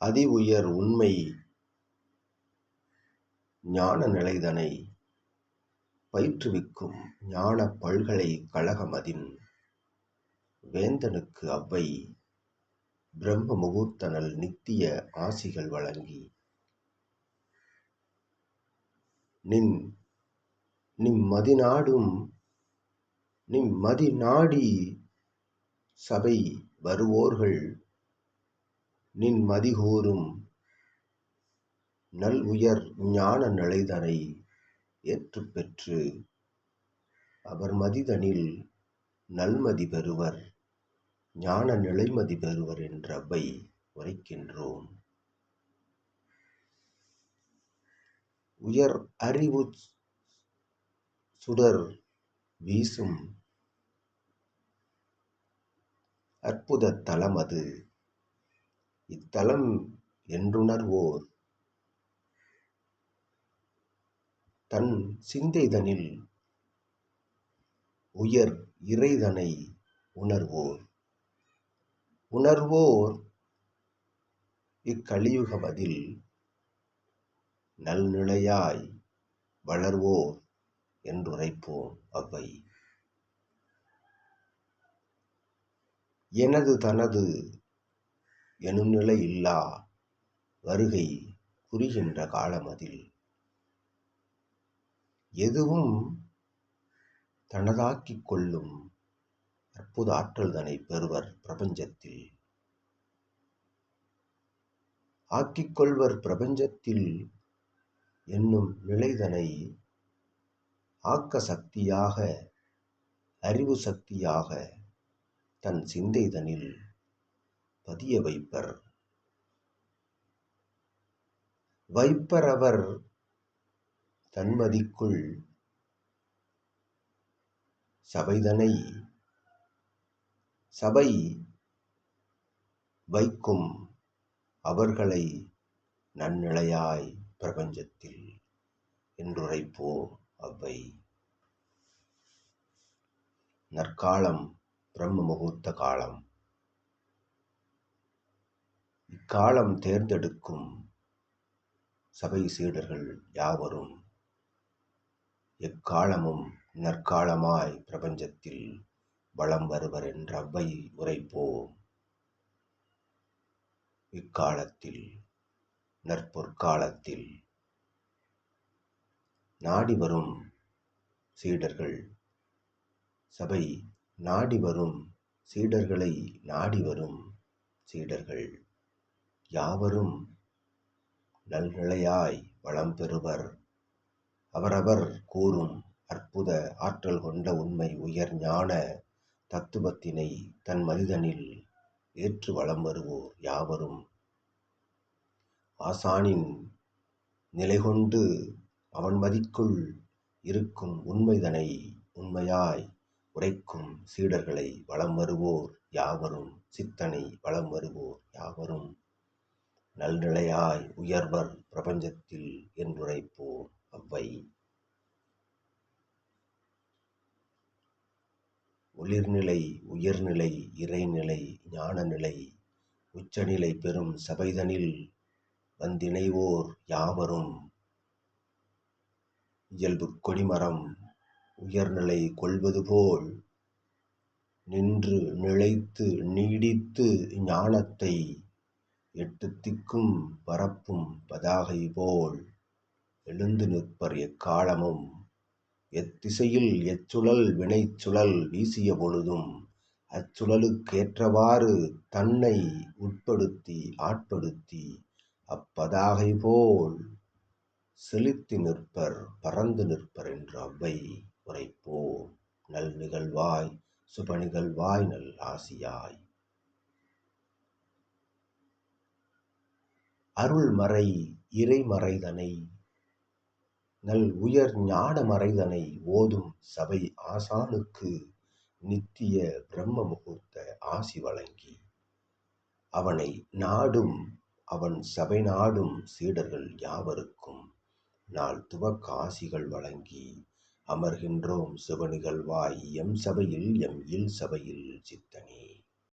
அதி உயர் உண்மை ஞான நிலைதனை பயிற்றுவிக்கும் ஞான பல்கலை கழகமதின் வேந்தனுக்கு அவ்வை பிரம்ம முகூர்த்தனல் நித்திய ஆசிகள் வழங்கி. நின் நிம்மதி நாடும் நிம்மதி நாடி சபை வருவோர்கள் நின் மதிகூறும் நல் உயர் ஞான நிலைதனை ஏற்றுப் பெற்று அவர் மதிதனில் நல்மதி பெறுவர் ஞான நிலைமதி பெறுவர் என்ற அவை உரைக்கின்றோம். உயர் அறிவு சுடர் வீசும் அற்புத தலம் அது இத்தலம் என்றுணர்வோர் தன் சிந்தைதனில் உயர் இறைதனை உணர்வோர். உணர்வோர் இக்கலியுகமதில் நல்நிலையாய் வளர்வோர் என்றுரைப்போம் அவ்வை. எனது தனது எனும் நிலை இல்லா வருகை புரிகின்ற காலமதில். எதுவும் தனதாக்கிக் கொள்ளும் அற்புத ஆற்றல்தனை பெறுவர் பிரபஞ்சத்தில். ஆக்கிக் கொள்வர் பிரபஞ்சத்தில் என்னும் நிலைதனை ஆக்க சக்தியாக அறிவு சக்தியாக தன் சிந்தைதனில் பதிய வைப்பர். வைப்பர் அவர் தன்மதிக்குள் சபைதனை சபை வைக்கும் அவர்களை நன்னிலையாய் பிரபஞ்சத்தில் என்றுரைப்போம் அவ்வை. நற்காலம் பிரம்ம முகூர்த்த காலம். இக்காலம் தேர்ந்தெடுக்கும் சபை சீடர்கள் யாவரும் எக்காலமும் நற்காலமாய் பிரபஞ்சத்தில் வளம் வருவர் என்ற அவ்வை உரைப்போம். இக்காலத்தில் நற்பொற்காலத்தில் நாடி வரும் சீடர்கள் சபை நாடி வரும் சீடர்களை நாடி வரும் சீடர்கள் யாவரும் நல்நிலையாய் வளம் பெறுவர் அவரவர் கூறும் அற்புத ஆற்றல் கொண்ட உண்மை உயர் ஞான தத்துவத்தினை தன் மனிதனில் ஏற்று வளம் வருவோர் யாவரும். ஆசானின் நிலை கொண்டு அவன் மதிக்குள் இருக்கும் உண்மைதனை உண்மையாய் உரைக்கும் சீடர்களை வளம் வருவோர் யாவரும். சித்தனை வளம் வருவோர் யாவரும். நல்நிலையாய் உயர்வர் பிரபஞ்சத்தில் என்றுரைப்போம் அவ்வை. ஒளிர்நிலை உயர்நிலை இறைநிலை ஞானநிலை உச்சநிலை பெறும் சபைதனில் வந்திணைவோர் யாவரும்? இயல்பு கொடிமரம் உயர்நிலை கொள்வது போல் நின்று நிலைத்து நீடித்து ஞானத்தை எட்டு திக்கும் பரப்பும் பதாகை போல் எழுந்து நிற்பர் எக்காலமும். எத்திசையில் எச்சுழல் வினைச்சுழல் வீசிய பொழுதும் அச்சுழலுக்கேற்றவாறு தன்னை உட்படுத்தி ஆட்படுத்தி அப்பதாகை போல் செலுத்தி நிற்பர் பறந்து நிற்பர் என்று அவ்வை உரைப்போம். நல் நிகழ்வாய் சுப நிகழ்வாய் நல் ஆசியாய். அருள்மறை இறைமறைதனை நல் உயர் ஞான மறைதனை ஓதும் சபை ஆசானுக்கு நித்திய பிரம்ம முகூர்த்த ஆசி வழங்கி அவனை நாடும் அவன் சபை நாடும் சீடர்கள் யாவருக்கும் நாள் துவக்க ஆசிகள் வழங்கி அமர்கின்றோம் சிவநிகழ்வாய் எம் சபையில் எம் இல் சபையில் சித்தனே.